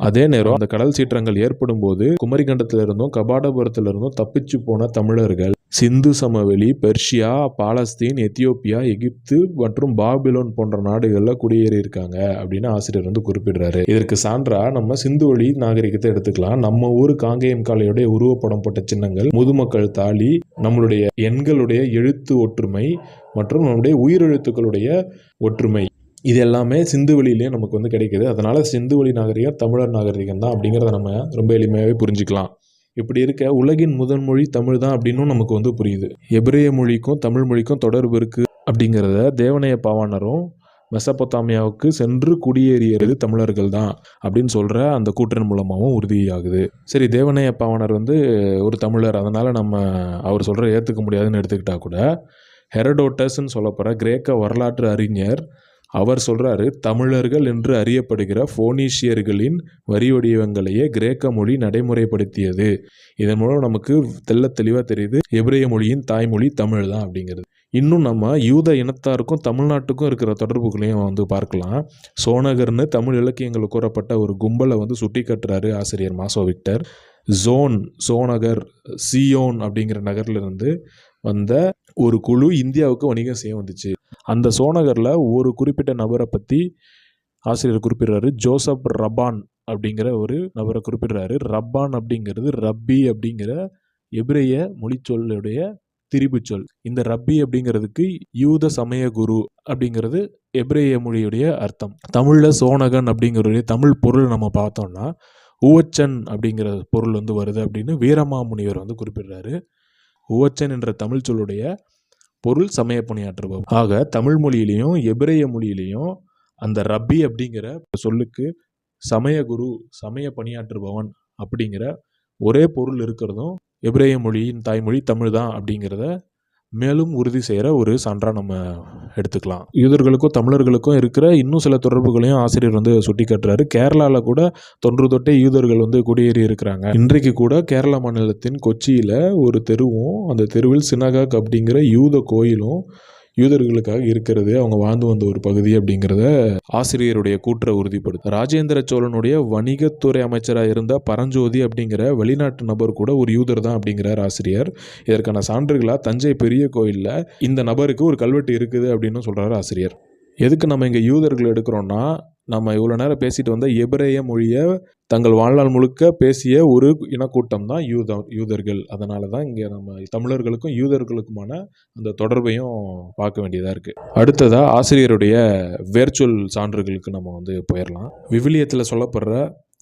அதே நேரம் அந்த கடல் சீற்றங்கள் ஏற்படும் போது குமரிகண்டத்திலிருந்தும் இருந்தும் இருந்தும் தப்பிச்சு போன தமிழர்கள் சிந்து சமவெளி பெர்ஷியா பாலஸ்தீன் எத்தியோப்பியா எகிப்து மற்றும் பாபிலோன் போன்ற நாடுகளில் குடியேறி இருக்காங்க அப்படின்னு ஆசிரியர் வந்து குறிப்பிடுறாரு. இதற்கு சான்றா நம்ம சிந்து வழி நாகரிகத்தை எடுத்துக்கலாம். நம்ம ஊர் காங்கேயம் காளையுடைய உருவப்படம் போட்ட சின்னங்கள் முதுமக்கள் தாலி நம்மளுடைய எண்களுடைய எழுத்து ஒற்றுமை மற்றும் நம்முடைய உயிரெழுத்துக்களுடைய ஒற்றுமை. இது எல்லாமே சிந்து வழியிலே நமக்கு வந்து கிடைக்குது. அதனால சிந்து வழி நாகரிகம் தமிழர் நாகரிகம் தான் அப்படிங்கிறத நம்ம ரொம்ப எளிமையாகவே புரிஞ்சுக்கலாம். இப்படி இருக்க உலகின் முதல் மொழி தமிழ் தான் அப்படின்னும் நமக்கு வந்து புரியுது. எபிரேய மொழிக்கும் தமிழ் மொழிக்கும் தொடர்பு இருக்குது அப்படிங்கிறத தேவனைய பாவாணரும் மெசப்பொத்தாமியாவுக்கு சென்று குடியேறியது தமிழர்கள் தான் அப்படின்னு சொல்கிற அந்த கூற்றின் மூலமாகவும் உறுதியாகுது. சரி தேவனைய பாவாணர் வந்து ஒரு தமிழர். அதனால் நம்ம அவர் சொல்கிற ஏற்றுக்க முடியாதுன்னு எடுத்துக்கிட்டால் கூட ஹெரடோட்டஸ்ன்னு சொல்லப்போகிற கிரேக்க வரலாற்று அறிஞர் அவர் சொல்கிறாரு தமிழர்கள் என்று அறியப்படுகிற ஃபோனீஷியர்களின் வரி வடிவங்களையே கிரேக்க மொழி நடைமுறைப்படுத்தியது. இதன் மூலம் நமக்கு தெல்ல தெளிவாக தெரியுது எபிரேய மொழியின் தாய்மொழி தமிழ் தான் அப்படிங்கிறது. இன்னும் நம்ம யூத இனத்தாருக்கும் தமிழ்நாட்டுக்கும் இருக்கிற தொடர்புகளையும் வந்து பார்க்கலாம். சோனகர்னு தமிழ் இலக்கியங்கள் கூறப்பட்ட ஒரு கும்பலை வந்து சுட்டி கட்டுறாரு ஆசிரியர் மாசோ விக்டர். ஜோன் சோனகர் சியோன் அப்படிங்கிற நகர்லேருந்து வந்த ஒரு குழு இந்தியாவுக்கு வணிகம் செய்ய வந்துச்சு. அந்த சோனகரில் ஒரு குறிப்பிட்ட நபரை பற்றி ஆசிரியர் குறிப்பிடுறாரு. ஜோசப் ரபான் அப்படிங்கிற ஒரு நபரை குறிப்பிடுறாரு. ரப்பான் அப்படிங்கிறது ரப்பி அப்படிங்கிற எபிரேய மொழிச்சொல்லுடைய திரிபு சொல். இந்த ரப்பி அப்படிங்கிறதுக்கு யூத சமய குரு அப்படிங்கிறது எபிரேய மொழியுடைய அர்த்தம். தமிழில் சோனகன் அப்படிங்கிற தமிழ் பொருள் நம்ம பார்த்தோம்னா உவச்சன் அப்படிங்கிற பொருள் வந்து வருது அப்படின்னு வீரமாமுனிவர் வந்து குறிப்பிடுறாரு. உவச்சன் என்ற தமிழ் சொல்லுடைய பொருள் சமய பணியாற்றுபவர். ஆக தமிழ் மொழியிலையும் எபிரேய மொழியிலையும் அந்த ரப்பி அப்படிங்கிற சொல்லுக்கு சமய குரு சமய பணியாற்றுபவன் அப்படிங்கிற ஒரே பொருள் இருக்கிறதும் எபிரேய மொழியின் தாய்மொழி தமிழ் தான் அப்படிங்கிறத மேலும் உறுதி செய்கிற ஒரு சான்றாக நம்ம எடுத்துக்கலாம். யூதர்களுக்கும் தமிழர்களுக்கும் இருக்கிற இன்னும் சில தொடர்புகளையும் ஆசிரியர் வந்து சுட்டி காட்டுறாரு கேரளாவில் கூட தொன்று தொட்டே யூதர்கள் வந்து குடியேறி இருக்கிறாங்க. இன்றைக்கு கூட கேரளா மாநிலத்தின் கொச்சியில் ஒரு தெருவும் அந்த தெருவில் சினகாக் அப்படிங்கிற யூத கோயிலும் யூதர்களுக்காக இருக்கிறது அவங்க வாழ்ந்து வந்த ஒரு பகுதி அப்படிங்கிறத ஆசிரியருடைய கூற்றை உறுதிப்படுத்து ராஜேந்திர சோழனுடைய வணிகத்துறை அமைச்சராக இருந்த பரஞ்சோதி அப்படிங்கிற வெளிநாட்டு நபர் கூட ஒரு யூதர் தான் அப்படிங்கிறார் ஆசிரியர். இதற்கான சான்றுகளாக தஞ்சை பெரிய கோயிலில் இந்த நபருக்கு ஒரு கல்வெட்டு இருக்குது அப்படின்னு சொல்கிறார் ஆசிரியர். எதுக்கு நம்ம இங்கே யூதர்கள் எடுக்கிறோன்னா நம்ம இவ்வளோ நேரம் பேசிட்டு வந்த எபிரேய மொழியை தங்கள் வாழ்நாள் முழுக்க பேசிய ஒரு இனக்கூட்டம் தான் யூத யூதர்கள். அதனால தான் இங்கே நம்ம தமிழர்களுக்கும் யூதர்களுக்குமான அந்த தொடர்பையும் பார்க்க வேண்டியதாக இருக்குது அடுத்ததாக ஆசிரியருடைய வேர்ச்சொல் சான்றுகளுக்கு நம்ம வந்து போயிடலாம் விவிலியத்தில் சொல்லப்படுற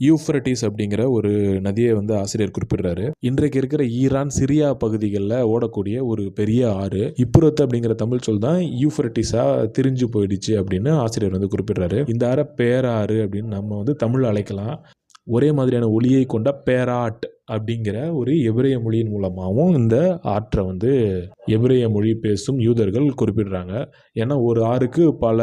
யூஃப்ரட்டிஸ் அப்படிங்கிற ஒரு நதியை வந்து ஆசிரியர் குறிப்பிடுறாரு. இன்றைக்கு இருக்கிற ஈரான் சிரியா பகுதிகளில் ஓடக்கூடிய ஒரு பெரிய ஆறு இப்புறத்து அப்படிங்கிற தமிழ் சொல் தான் யூஃப்ரட்டிஸாக திரிஞ்சு போயிடுச்சு அப்படின்னு ஆசிரியர் வந்து குறிப்பிடுறாரு. இந்த ஆற பேராறு அப்படின்னு நம்ம வந்து தமிழ் அழைக்கலாம். ஒரே மாதிரியான ஒளியை கொண்ட பேராட் அப்படிங்கிற ஒரு எபிரேய மொழியின் மூலமாகவும் இந்த ஆற்றை வந்து எபிரேய மொழி பேசும் யூதர்கள் குறிப்பிடுறாங்க. ஏன்னா ஒரு ஆறுக்கு பல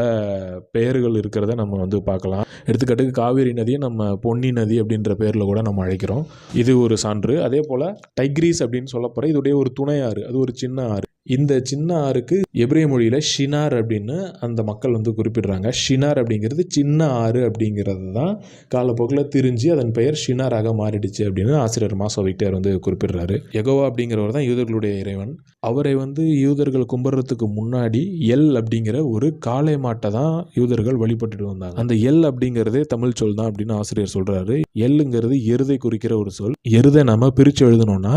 பெயர்கள் இருக்கிறத நம்ம வந்து பார்க்கலாம். எடுத்துக்காட்டுக்கு காவேரி நதியை நம்ம பொன்னி நதி அப்படின்ற பேரில் கூட நம்ம அழைக்கிறோம். இது ஒரு சான்று. அதே போல் டைக்ரீஸ் அப்படின்னு சொல்லப்போகிற இதோடைய ஒரு துணை ஆறு. அது ஒரு சின்ன ஆறு. இந்த சின்ன ஆறுக்கு எபிரே மொழியில் ஷினார் அப்படின்னு அந்த மக்கள் வந்து குறிப்பிடுறாங்க. ஷினார் அப்படிங்கிறது சின்ன ஆறு அப்படிங்கிறது தான் காலப்போக்கில் திரிஞ்சு அதன் பெயர் ஷினாராக மாறிடுச்சு அப்படின்னு ஆசிரியர் மாசோ விக்டர் வந்து குறிப்பிடுறாரு. எகோவா அப்படிங்கிறவர் தான் யூதர்களுடைய இறைவன். அவரை வந்து யூதர்கள் கும்பிட்றதுக்கு முன்னாடி எல் அப்படிங்கிற ஒரு காளை மாட்டை தான் யூதர்கள் வழிபட்டுட்டு வந்தாங்க. அந்த எல் அப்படிங்கிறதே தமிழ் சொல் தான் அப்படின்னு ஆசிரியர் சொல்றாரு. எல்லுங்கிறது எருதை குறிக்கிற ஒரு சொல். எருதை நம்ம பிரித்து எழுதணும்னா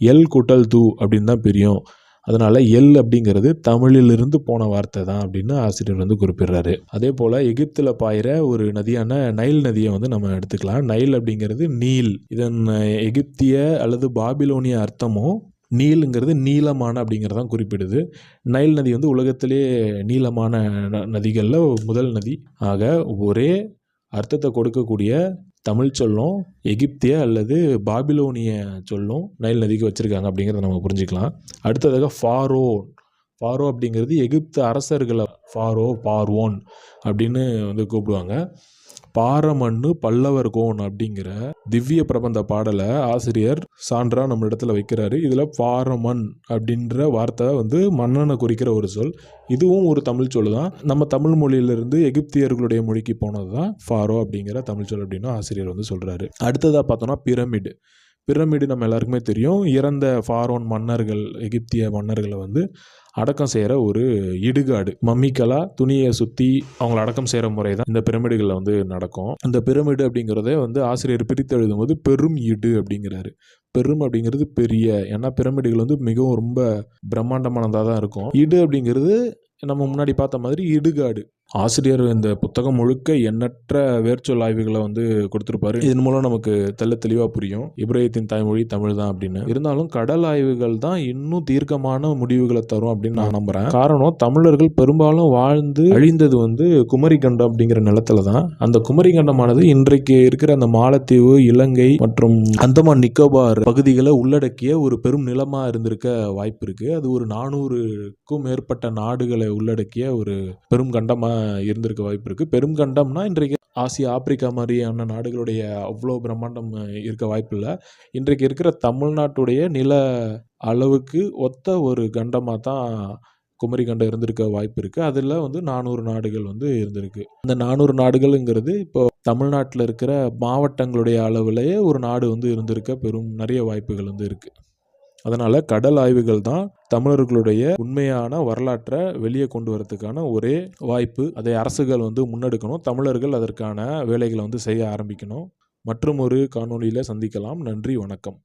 எல் கூட்டல் தூ அப்படின்னு தான் பிரியும். அதனால் எல் அப்படிங்கிறது தமிழிலிருந்து போன வார்த்தை தான் அப்படின்னு ஆசிரியர் வந்து குறிப்பிடுறாரு. அதே போல் எகிப்தில் பாயிற ஒரு நதியான நைல் நதியை வந்து நம்ம எடுத்துக்கலாம். நைல் அப்படிங்கிறது நீல். இதன் எகிப்திய அல்லது பாபிலோனிய அர்த்தமும் நீலுங்கிறது நீளமான அப்படிங்கிறதான் குறிப்பிடுது. நைல் நதி வந்து உலகத்திலே நீளமான ந நதிகளில் முதல் நதி. ஆக ஒரே அர்த்தத்தை கொடுக்கக்கூடிய தமிழ் சொல்லும் எகிப்திய அல்லது பாபிலோனிய சொல்லும் நைல் நதிக்கு வச்சுருக்காங்க அப்படிங்கிறத நம்ம புரிஞ்சுக்கலாம். அடுத்ததாக ஃபாரோ ஃபாரோ அப்படிங்கிறது எகிப்து அரசர்களை ஃபாரோ பார்வோன் அப்படின்னு வந்து கூப்பிடுவாங்க. பாரமண்ணு பல்லவர் கோன் அப்படிங்கிற திவ்ய பிரபந்த பாடலை ஆசிரியர் சான்றா நம்ம இடத்துல வைக்கிறாரு. இதில் பாரமன் அப்படின்ற வார்த்தை வந்து மன்னனை குறிக்கிற ஒரு சொல். இதுவும் ஒரு தமிழ் சொல் தான் நம்ம தமிழ் மொழியிலிருந்து எகிப்தியர்களுடைய மொழிக்கு போனது தான் ஃபாரோ அப்படிங்கிற தமிழ் சொல் அப்படின்னு ஆசிரியர் வந்து சொல்கிறாரு அடுத்ததாக பார்த்தோன்னா பிரமிடு. பிரமிடு நம்ம எல்லாருக்குமே தெரியும். இறந்த ஃபாரோன் மன்னர்கள் எகிப்திய மன்னர்களை வந்து அடக்கம் செய்கிற ஒரு இடுகாடு. மம்மிக்கலாக துணியை சுற்றி அவங்கள அடக்கம் செய்கிற முறை தான் இந்த பிரமிடுகளில் வந்து நடக்கும். இந்த பிரமிடு அப்படிங்கிறதே வந்து ஆசிரியர் பிரித்து எழுதும்போது பெரும் இடு அப்படிங்கிறாரு. பெரும் அப்படிங்கிறது பெரிய ஏன்னா பிரமிடுகள் வந்து மிகவும் ரொம்ப பிரம்மாண்டமானதாக தான் இருக்கும். இடு அப்படிங்கிறது நம்ம முன்னாடி பார்த்த மாதிரி இடுகாடு. ஆசிரியர் இந்த புத்தகம் முழுக்க எண்ணற்ற வேர்ச்சொல் ஆய்வுகளை வந்து கொடுத்துருப்பாரு. இதன் மூலம் நமக்கு தெல்ல தெளிவாக புரியும். இப்ராஹித்தின் தாய்மொழி தமிழ் தான் அப்படின்னு. இருந்தாலும் கடல் ஆய்வுகள் தான் இன்னும் தீர்க்கமான முடிவுகளை தரும் அப்படின்னு நான் நம்புறேன். காரணம் தமிழர்கள் பெரும்பாலும் வாழ்ந்து அழிந்தது வந்து குமரி கண்டம் அப்படிங்கிற நிலத்துல தான். அந்த குமரி கண்டமானது இன்றைக்கு இருக்கிற அந்த மாலத்தீவு இலங்கை மற்றும் அந்தமான் நிக்கோபார் பகுதிகளை உள்ளடக்கிய ஒரு பெரும் நிலமா இருந்திருக்க வாய்ப்பு இருக்கு. அது ஒரு நானூறுக்கும் மேற்பட்ட நாடுகளை உள்ளடக்கிய ஒரு பெரும் கண்டமா இருந்திருக்க வாய்ப்பு இருக்குது பெரும் கண்டம்னா இன்றைக்கு ஆசியா ஆப்பிரிக்கா மாதிரியான நாடுகளுடைய அவ்வளோ பிரம்மாண்டம் இருக்க வாய்ப்பு இல்லை. இன்றைக்கு இருக்கிற தமிழ்நாட்டுடைய நில அளவுக்கு ஒத்த ஒரு கண்டமாக தான் குமரி கண்டம் இருந்திருக்க வாய்ப்பு இருக்குது அதில் வந்து நானூறு நாடுகள் வந்து இருந்திருக்கு. அந்த நானூறு நாடுகள்ங்கிறது இப்போ தமிழ்நாட்டில் இருக்கிற மாவட்டங்களுடைய அளவுலேயே ஒரு நாடு வந்து இருந்திருக்க பெரும் நிறைய வாய்ப்புகள் வந்து இருக்குது அதனால் கடல் ஆய்வுகள் தான் தமிழர்களுடைய உண்மையான வரலாற்றை வெளியே கொண்டு வரதுக்கான ஒரே வாய்ப்பு. அதை அரசுகள் வந்து முன்னெடுக்கணும். தமிழர்கள் அதற்கான வேலைகளை வந்து செய்ய ஆரம்பிக்கணும். மற்றும் ஒரு காணொளியில் சந்திக்கலாம். நன்றி வணக்கம்.